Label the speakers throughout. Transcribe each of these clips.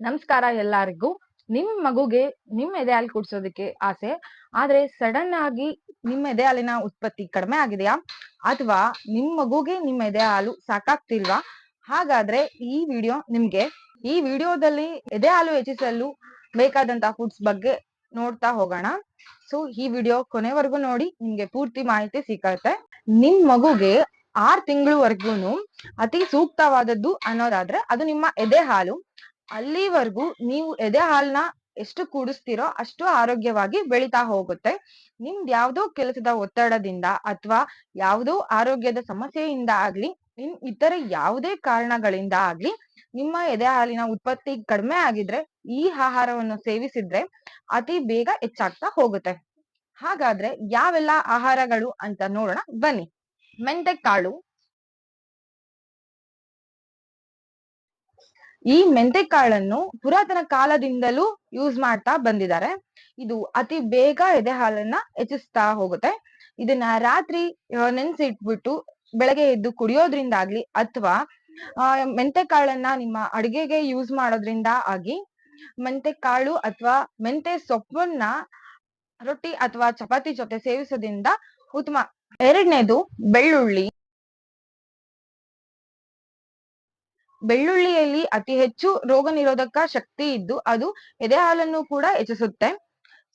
Speaker 1: ನಮಸ್ಕಾರ ಎಲ್ಲರಿಗೂ. ನಿಮ್ ಮಗುಗೆ ನಿಮ್ ಎದೆ ಹಾಲು ಕುಡ್ಸೋದಕ್ಕೆ ಆಸೆ, ಆದ್ರೆ ಸಡನ್ ಆಗಿ ನಿಮ್ ಎದೆ ಹಾಲಿನ ಉತ್ಪತ್ತಿ ಕಡಿಮೆ ಆಗಿದೆಯಾ? ಅಥವಾ ನಿಮ್ ಮಗುಗೆ ನಿಮ್ ಎದೆ ಹಾಲು ಸಾಕಾಗ್ತಿಲ್ವಾ? ಹಾಗಾದ್ರೆ ಈ ವಿಡಿಯೋ ನಿಮ್ಗೆ ಈ ವಿಡಿಯೋದಲ್ಲಿ ಎದೆ ಹಾಲು ಹೆಚ್ಚಿಸಲು ಬೇಕಾದಂತ ಫುಡ್ಸ್ ಬಗ್ಗೆ ನೋಡ್ತಾ ಹೋಗೋಣ. ಸೊ ಈ ವಿಡಿಯೋ ಕೊನೆವರೆಗೂ ನೋಡಿ, ನಿಮ್ಗೆ ಪೂರ್ತಿ ಮಾಹಿತಿ ಸಿಕ್ಕತ್ತೆ ನಿಮ್ ಮಗುಗೆ ಆರ್ ತಿಂಗಳವರೆಗೂ ಅತಿ ಸೂಕ್ತವಾದದ್ದು ಅನ್ನೋದಾದ್ರೆ ಅದು ನಿಮ್ಮ ಎದೆ ಹಾಲು ಅಲ್ಲಿವರೆಗೂ ನೀವು ಎದೆ ಹಾಲ್ನ ಎಷ್ಟು ಕೂಡಿಸ್ತೀರೋ ಅಷ್ಟು ಆರೋಗ್ಯವಾಗಿ ಬೆಳಿತಾ ಹೋಗುತ್ತೆ. ನಿಮ್ದು ಯಾವ್ದೋ ಕೆಲಸದ ಒತ್ತಡದಿಂದ ಅಥವಾ ಯಾವುದೋ ಆರೋಗ್ಯದ ಸಮಸ್ಯೆಯಿಂದ ಆಗ್ಲಿ, ನಿಮ್ ಇತರ ಯಾವುದೇ ಕಾರಣಗಳಿಂದ ಆಗ್ಲಿ, ನಿಮ್ಮ ಎದೆ ಹಾಲಿನ ಉತ್ಪತ್ತಿ ಕಡಿಮೆ ಆಗಿದ್ರೆ, ಈ ಆಹಾರವನ್ನು ಸೇವಿಸಿದ್ರೆ ಅತಿ ಬೇಗ ಹೆಚ್ಚಾಗ್ತಾ ಹೋಗುತ್ತೆ. ಹಾಗಾದ್ರೆ ಯಾವೆಲ್ಲ ಆಹಾರಗಳು ಅಂತ ನೋಡೋಣ. ಬನ್ನಿ. ಮೆಂತೆ ಕಾಳು ಈ ಮೆಂತೆ ಕಾಳನ್ನು ಪುರಾತನ ಕಾಲದಿಂದಲೂ ಯೂಸ್ ಮಾಡ್ತಾ ಬಂದಿದ್ದಾರೆ. ಇದು ಅತಿ ಬೇಗ ಎದೆ ಹಾಲನ್ನ ಹೆಚ್ಚಿಸ್ತಾ ಹೋಗುತ್ತೆ. ಇದನ್ನ ರಾತ್ರಿ ನೆನ್ಸಿಟ್ಬಿಟ್ಟು ಬೆಳಗ್ಗೆ ಎದ್ದು ಕುಡಿಯೋದ್ರಿಂದಾಗ್ಲಿ ಅಥವಾ, ಆ ಮೆಂತೆ ಕಾಳನ್ನ ನಿಮ್ಮ ಅಡಿಗೆಗೆ ಯೂಸ್ ಮಾಡೋದ್ರಿಂದ ಆಗಿ ಮೆಂತೆ ಕಾಳು ಅಥವಾ ಮೆಂತೆ ಸೊಪ್ಪನ್ನ ರೊಟ್ಟಿ ಅಥವಾ ಚಪಾತಿ ಜೊತೆ ಸೇವಿಸೋದ್ರಿಂದ ಉತ್ತಮ. ಎರಡನೇದು ಬೆಳ್ಳುಳ್ಳಿ. ಬೆಳ್ಳುಳ್ಳಿಯಲ್ಲಿ ಅತಿ ಹೆಚ್ಚು ರೋಗ ನಿರೋಧಕ ಶಕ್ತಿ ಇದ್ದು ಅದು ಎದೆ ಹಾಲನ್ನು ಕೂಡ ಹೆಚ್ಚಿಸುತ್ತೆ.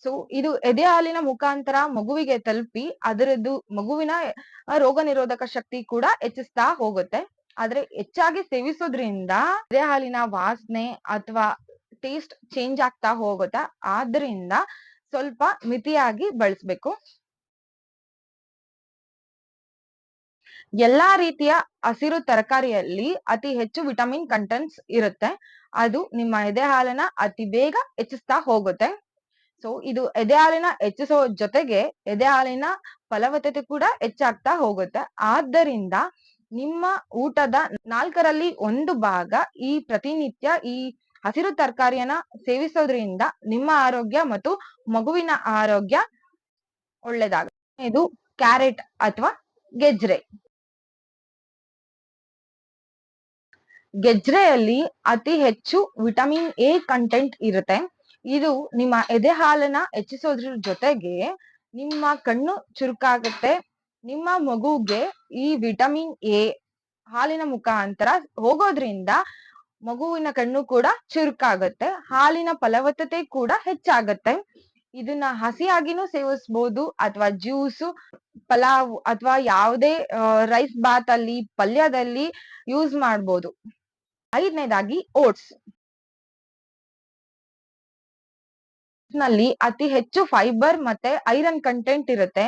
Speaker 1: ಸೊ ಇದು ಎದೆ ಹಾಲಿನ ಮುಖಾಂತರ ಮಗುವಿಗೆ ತಲುಪಿ ಅದರದ್ದು ಮಗುವಿನ ರೋಗ ನಿರೋಧಕ ಶಕ್ತಿ ಕೂಡ ಹೆಚ್ಚಿಸ್ತಾ ಹೋಗುತ್ತೆ. ಆದ್ರೆ ಹೆಚ್ಚಾಗಿ ಸೇವಿಸೋದ್ರಿಂದ ಎದೆ ಹಾಲಿನ ವಾಸನೆ ಅಥವಾ ಟೇಸ್ಟ್ ಚೇಂಜ್ ಆಗ್ತಾ ಹೋಗುತ್ತೆ. ಆದ್ರಿಂದ ಸ್ವಲ್ಪ ಮಿತಿಯಾಗಿ ಬಳಸ್ಬೇಕು. ಎಲ್ಲಾ ರೀತಿಯ ಹಸಿರು ತರಕಾರಿಯಲ್ಲಿ ಅತಿ ಹೆಚ್ಚು ವಿಟಮಿನ್ ಕಂಟೆಂಟ್ಸ್ ಇರುತ್ತೆ. ಅದು ನಿಮ್ಮ ಎದೆ ಹಾಲನ್ನ ಅತಿ ಬೇಗ ಹೆಚ್ಚಿಸ್ತಾ ಹೋಗುತ್ತೆ. ಸೊ ಇದು ಎದೆ ಹಾಲಿನ ಹೆಚ್ಚಿಸೋ ಜೊತೆಗೆ ಎದೆ ಹಾಲಿನ ಫಲವತ್ತತೆ ಕೂಡ ಹೆಚ್ಚಾಗ್ತಾ ಹೋಗುತ್ತೆ. ಆದ್ದರಿಂದ ನಿಮ್ಮ ಊಟದ ನಾಲ್ಕರಲ್ಲಿ ಒಂದು ಭಾಗ ಈ ಪ್ರತಿನಿತ್ಯ ಈ ಹಸಿರು ತರಕಾರಿಯನ್ನ ಸೇವಿಸೋದ್ರಿಂದ ನಿಮ್ಮ ಆರೋಗ್ಯ ಮತ್ತು ಮಗುವಿನ ಆರೋಗ್ಯ ಒಳ್ಳೇದಾಗುತ್ತೆ ಇದು ಕ್ಯಾರೆಟ್ ಅಥವಾ ಗೆಜ್ರೆ. ಗೆಜ್ರೆಯಲ್ಲಿ ಅತಿ ಹೆಚ್ಚು ವಿಟಮಿನ್ ಎ ಕಂಟೆಂಟ್ ಇರುತ್ತೆ. ಇದು ನಿಮ್ಮ ಎದೆ ಹಾಲನ್ನ ಹೆಚ್ಚಿಸೋದ್ರ ಜೊತೆಗೆ ನಿಮ್ಮ ಕಣ್ಣು ಚುರುಕಾಗುತ್ತೆ. ನಿಮ್ಮ ಮಗುಗೆ ಈ ವಿಟಮಿನ್ ಎ ಹಾಲಿನ ಮುಖಾಂತರ ಹೋಗೋದ್ರಿಂದ ಮಗುವಿನ ಕಣ್ಣು ಕೂಡ ಚುರುಕಾಗುತ್ತೆ. ಹಾಲಿನ ಫಲವತ್ತತೆ ಕೂಡ ಹೆಚ್ಚಾಗತ್ತೆ. ಇದನ್ನ ಹಸಿಯಾಗಿನೂ ಸೇವಿಸ್ಬೋದು ಅಥವಾ ಜ್ಯೂಸು, ಪಲಾವ್ ಅಥವಾ ಯಾವುದೇ ರೈಸ್ ಬಾತ್ ಅಲ್ಲಿ, ಪಲ್ಯದಲ್ಲಿ ಯೂಸ್ ಮಾಡ್ಬೋದು. ಐದನೇದಾಗಿ ಓಟ್ಸ್. ನಲ್ಲಿ ಅತಿ ಹೆಚ್ಚು ಫೈಬರ್ ಮತ್ತೆ ಐರನ್ ಕಂಟೆಂಟ್ ಇರುತ್ತೆ.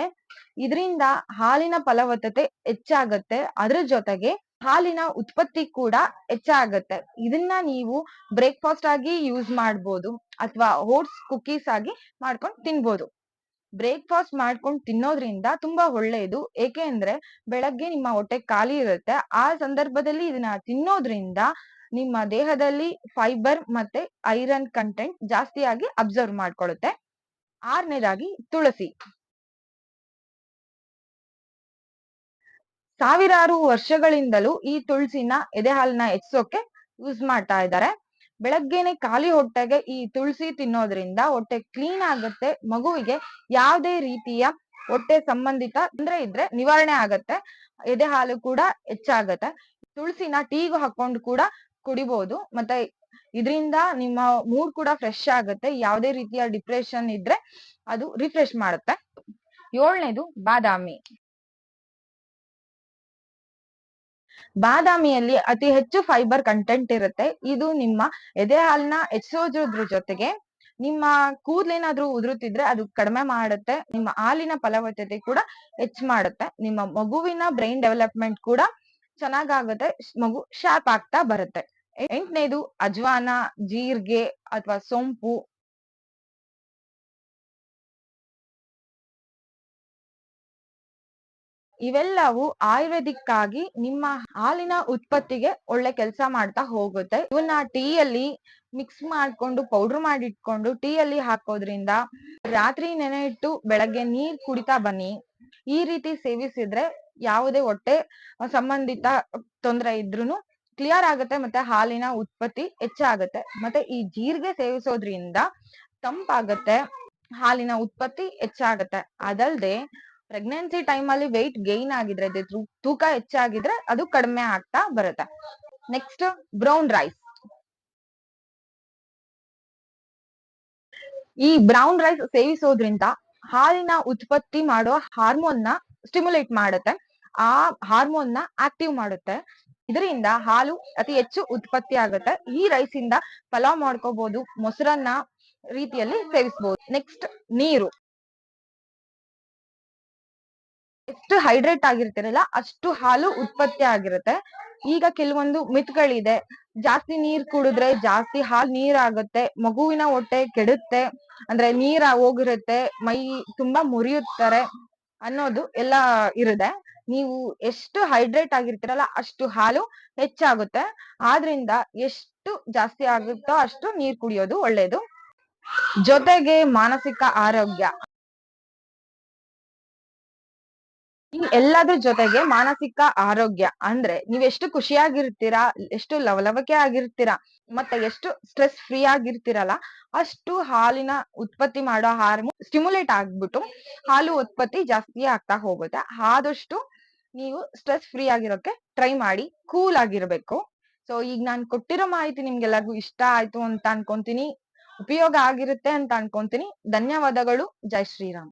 Speaker 1: ಇದರಿಂದ ಹಾಲಿನ ಫಲವತ್ತತೆ ಹೆಚ್ಚಾಗತ್ತೆ. ಅದ್ರ ಜೊತೆಗೆ ಹಾಲಿನ ಉತ್ಪತ್ತಿ ಕೂಡ ಹೆಚ್ಚಾಗತ್ತೆ. ಇದನ್ನ ನೀವು ಬ್ರೇಕ್ಫಾಸ್ಟ್ ಆಗಿ ಯೂಸ್ ಮಾಡ್ಬೋದು. ಅಥವಾ ಓಟ್ಸ್, ಕುಕೀಸ್ ಆಗಿ ಮಾಡ್ಕೊಂಡು ತಿನ್ಬೋದು. ಬ್ರೇಕ್ಫಾಸ್ಟ್ ಮಾಡ್ಕೊಂಡು ತಿನ್ನೋದ್ರಿಂದ ತುಂಬಾ ಒಳ್ಳೆಯದು ಏಕೆ ಅಂದ್ರೆ ಬೆಳಗ್ಗೆ ನಿಮ್ಮ ಹೊಟ್ಟೆ ಖಾಲಿ ಇರುತ್ತೆ. ಆ ಸಂದರ್ಭದಲ್ಲಿ ಇದನ್ನ ತಿನ್ನೋದ್ರಿಂದ ನಿಮ್ಮ ದೇಹದಲ್ಲಿ ಫೈಬರ್ ಮತ್ತೆ ಐರನ್ ಕಂಟೆಂಟ್ ಜಾಸ್ತಿಯಾಗಿ ಅಬ್ಸರ್ವ್ ಮಾಡ್ಕೊಳ್ಳುತ್ತೆ ಆರನೇದಾಗಿ ತುಳಸಿ. ಸಾವಿರಾರು ವರ್ಷಗಳಿಂದಲೂ ಈ ತುಳಸಿನ ಎದೆ ಹಾಲನ್ನ ಯೂಸ್ ಮಾಡ್ತಾ ಇದ್ದಾರೆ. ಬೆಳಗ್ಗೆನೆ ಖಾಲಿ ಹೊಟ್ಟೆಗೆ ಈ ತುಳಸಿ ತಿನ್ನೋದ್ರಿಂದ ಹೊಟ್ಟೆ ಕ್ಲೀನ್ ಆಗುತ್ತೆ, ಮಗುವಿಗೆ ಯಾವುದೇ ರೀತಿಯ ಹೊಟ್ಟೆ ಸಂಬಂಧಿತ ತೊಂದರೆ ಇದ್ರೆ ನಿವಾರಣೆ ಆಗತ್ತೆ, ಎದೆ ಹಾಲು ಕೂಡ ಹೆಚ್ಚಾಗತ್ತೆ, ತುಳಸಿನ ಟೀಗೂ ಹಾಕೊಂಡು ಕೂಡ ಕುಡಿಬಹುದು ಮತ್ತೆ ಇದರಿಂದ ನಿಮ್ಮ ಮೂಡ್ ಕೂಡ ಫ್ರೆಶ್ ಆಗುತ್ತೆ, ಯಾವುದೇ ರೀತಿಯ ಡಿಪ್ರೆಷನ್ ಇದ್ರೆ ಅದು ರಿಫ್ರೆಶ್ ಮಾಡುತ್ತೆ. ಏಳನೇದು ಬಾದಾಮಿ. ಬಾದಾಮಿಯಲ್ಲಿ ಅತಿ ಹೆಚ್ಚು ಫೈಬರ್ ಕಂಟೆಂಟ್ ಇರುತ್ತೆ. ಇದು ನಿಮ್ಮ ಎದೆ ಹಾಲ್ನ ಹೆಚ್ಚಿಸೋದ್ರ ಜೊತೆಗೆ ನಿಮ್ಮ ಕೂದ್ಲೇನಾದ್ರೂ ಉದುರುತ್ತಿದ್ರೆ ಅದು ಕಡಿಮೆ ಮಾಡುತ್ತೆ. ನಿಮ್ಮ ಹಾಲಿನ ಫಲವತ್ತತೆ ಕೂಡ ಹೆಚ್ಚು ಮಾಡುತ್ತೆ. ನಿಮ್ಮ ಮಗುವಿನ ಬ್ರೈನ್ ಡೆವಲಪ್ಮೆಂಟ್ ಕೂಡ ಚೆನ್ನಾಗಾಗುತ್ತೆ. ಮಗು ಶಾರ್ಪ್ ಆಗ್ತಾ ಬರುತ್ತೆ. ಎಂಟನೇದು ಅಜ್ವಾನ, ಜೀರಿಗೆ ಅಥವಾ ಸೊಂಪು ಇವೆಲ್ಲವೂ ಆಯುರ್ವೇದಿಕ್ ಆಗಿ ನಿಮ್ಮ ಹಾಲಿನ ಉತ್ಪತ್ತಿಗೆ ಒಳ್ಳೆ ಕೆಲಸ ಮಾಡ್ತಾ ಹೋಗುತ್ತೆ. ಇವನ್ನ ಟೀಯಲ್ಲಿ ಮಿಕ್ಸ್ ಮಾಡ್ಕೊಂಡು ಪೌಡರ್ ಮಾಡಿ ಇಟ್ಕೊಂಡು ಟೀಯಲ್ಲಿ ಹಾಕೋದ್ರಿಂದ ರಾತ್ರಿ ನೆನೆ ಇಟ್ಟು ಬೆಳಗ್ಗೆ ನೀರ್ ಕುಡಿತಾ ಬನ್ನಿ. ಈ ರೀತಿ ಸೇವಿಸಿದ್ರೆ ಯಾವುದೇ ಹೊಟ್ಟೆ ಸಂಬಂಧಿತ ತೊಂದರೆ ಇದ್ರೂನು ಕ್ಲಿಯರ್ ಆಗುತ್ತೆ ಮತ್ತೆ ಹಾಲಿನ ಉತ್ಪತ್ತಿ ಹೆಚ್ಚಾಗುತ್ತೆ. ಮತ್ತೆ ಈ ಜೀರಿಗೆ ಸೇವಿಸೋದ್ರಿಂದ ತಂಪಾಗತ್ತೆ, ಹಾಲಿನ ಉತ್ಪತ್ತಿ ಹೆಚ್ಚಾಗತ್ತೆ. ಅದಲ್ದೆ ಪ್ರೆಗ್ನೆನ್ಸಿ ಟೈಮ್ ಅಲ್ಲಿ ವೆಯ್ಟ್ ಗೈನ್ ಆಗಿದ್ರೆ ತೂಕ ಹೆಚ್ಚಾಗಿದ್ರೆ ಅದು ಕಡಿಮೆ ಆಗ್ತಾ ಬರುತ್ತೆ. ನೆಕ್ಸ್ಟ್ ಬ್ರೌನ್ ರೈಸ್ ಈ ಬ್ರೌನ್ ರೈಸ್ ಸೇವಿಸೋದ್ರಿಂದ ಹಾಲಿನ ಉತ್ಪತ್ತಿ ಮಾಡೋ ಹಾರ್ಮೋನ್ನ ಸ್ಟಿಮ್ಯುಲೇಟ್ ಮಾಡುತ್ತೆ. ಆ ಹಾರ್ಮೋನ್ನ ಆಕ್ಟಿವ್ ಮಾಡುತ್ತೆ. ಇದರಿಂದ ಹಾಲು ಅತಿ ಹೆಚ್ಚು ಉತ್ಪತ್ತಿ ಆಗುತ್ತೆ. ಈ ರೈಸ್ ಇಂದ ಪಲಾವ್ ಮಾಡ್ಕೋಬಹುದು ಮೊಸರನ್ನ ರೀತಿಯಲ್ಲಿ ಸೇವಿಸಬಹುದು ನೆಕ್ಸ್ಟ್ ನೀರು. ಎಷ್ಟು ಹೈಡ್ರೇಟ್ ಆಗಿರ್ತಿರಲ್ಲ, ಅಷ್ಟು ಹಾಲು ಉತ್ಪತ್ತಿ ಆಗಿರುತ್ತೆ. ಈಗ ಕೆಲವೊಂದು ಮಿತ್ಗಳಿದೆ. ಜಾಸ್ತಿ ನೀರ್ ಕುಡಿದ್ರೆ ಜಾಸ್ತಿ ಹಾಲ್ ನೀರಾಗುತ್ತೆ, ಮಗುವಿನ ಹೊಟ್ಟೆ ಕೆಡುತ್ತೆ, ಅಂದ್ರೆ ನೀರ ಹೋಗಿರುತ್ತೆ, ಮೈ ತುಂಬಾ ಮುರಿಯುತ್ತಾರೆ ಅನ್ನೋದು ಎಲ್ಲ ಇರುತ್ತೆ. ನೀವು ಎಷ್ಟು ಹೈಡ್ರೇಟ್ ಆಗಿರ್ತೀರಲ್ಲ ಅಷ್ಟು ಹಾಲು ಹೆಚ್ಚಾಗುತ್ತೆ. ಆದ್ರಿಂದ ಎಷ್ಟು ಜಾಸ್ತಿ ಆಗುತ್ತೋ ಅಷ್ಟು ನೀರ್ ಕುಡಿಯೋದು ಒಳ್ಳೇದು. ಜೊತೆಗೆ ಮಾನಸಿಕ ಆರೋಗ್ಯ. ಈ ಎಲ್ಲದ್ರ ಜೊತೆಗೆ ಮಾನಸಿಕ ಆರೋಗ್ಯ ಅಂದ್ರೆ ನೀವ್ ಎಷ್ಟು ಖುಷಿಯಾಗಿರ್ತೀರಾ, ಎಷ್ಟು ಲವಲವಿಕೆ ಆಗಿರ್ತೀರಾ, ಮತ್ತೆ ಎಷ್ಟು ಸ್ಟ್ರೆಸ್ ಫ್ರೀ ಆಗಿರ್ತೀರಲ್ಲ, ಅಷ್ಟು ಹಾಲಿನ ಉತ್ಪತ್ತಿ ಮಾಡೋ ಹಾರ್ಮೋನ್ ಸ್ಟಿಮ್ಯುಲೇಟ್ ಆಗ್ಬಿಟ್ಟು ಹಾಲು ಉತ್ಪತ್ತಿ ಜಾಸ್ತಿ ಆಗ್ತಾ ಹೋಗುತ್ತೆ. ಆದಷ್ಟು ನೀವು ಸ್ಟ್ರೆಸ್ ಫ್ರೀ ಆಗಿರೋಕೆ ಟ್ರೈ ಮಾಡಿ, ಕೂಲ್ ಆಗಿರ್ಬೇಕು. ಸೊ, ಈಗ ನಾನು ಕೊಟ್ಟಿರೋ ಮಾಹಿತಿ ನಿಮ್ಗೆಲ್ಲರಿಗೂ ಇಷ್ಟ ಆಯ್ತು ಅಂತ ಅನ್ಕೊಂತೀನಿ, ಉಪಯೋಗ ಆಗಿರುತ್ತೆ ಅಂತ ಅನ್ಕೊಂತೀನಿ. ಧನ್ಯವಾದಗಳು. ಜೈ ಶ್ರೀರಾಮ್.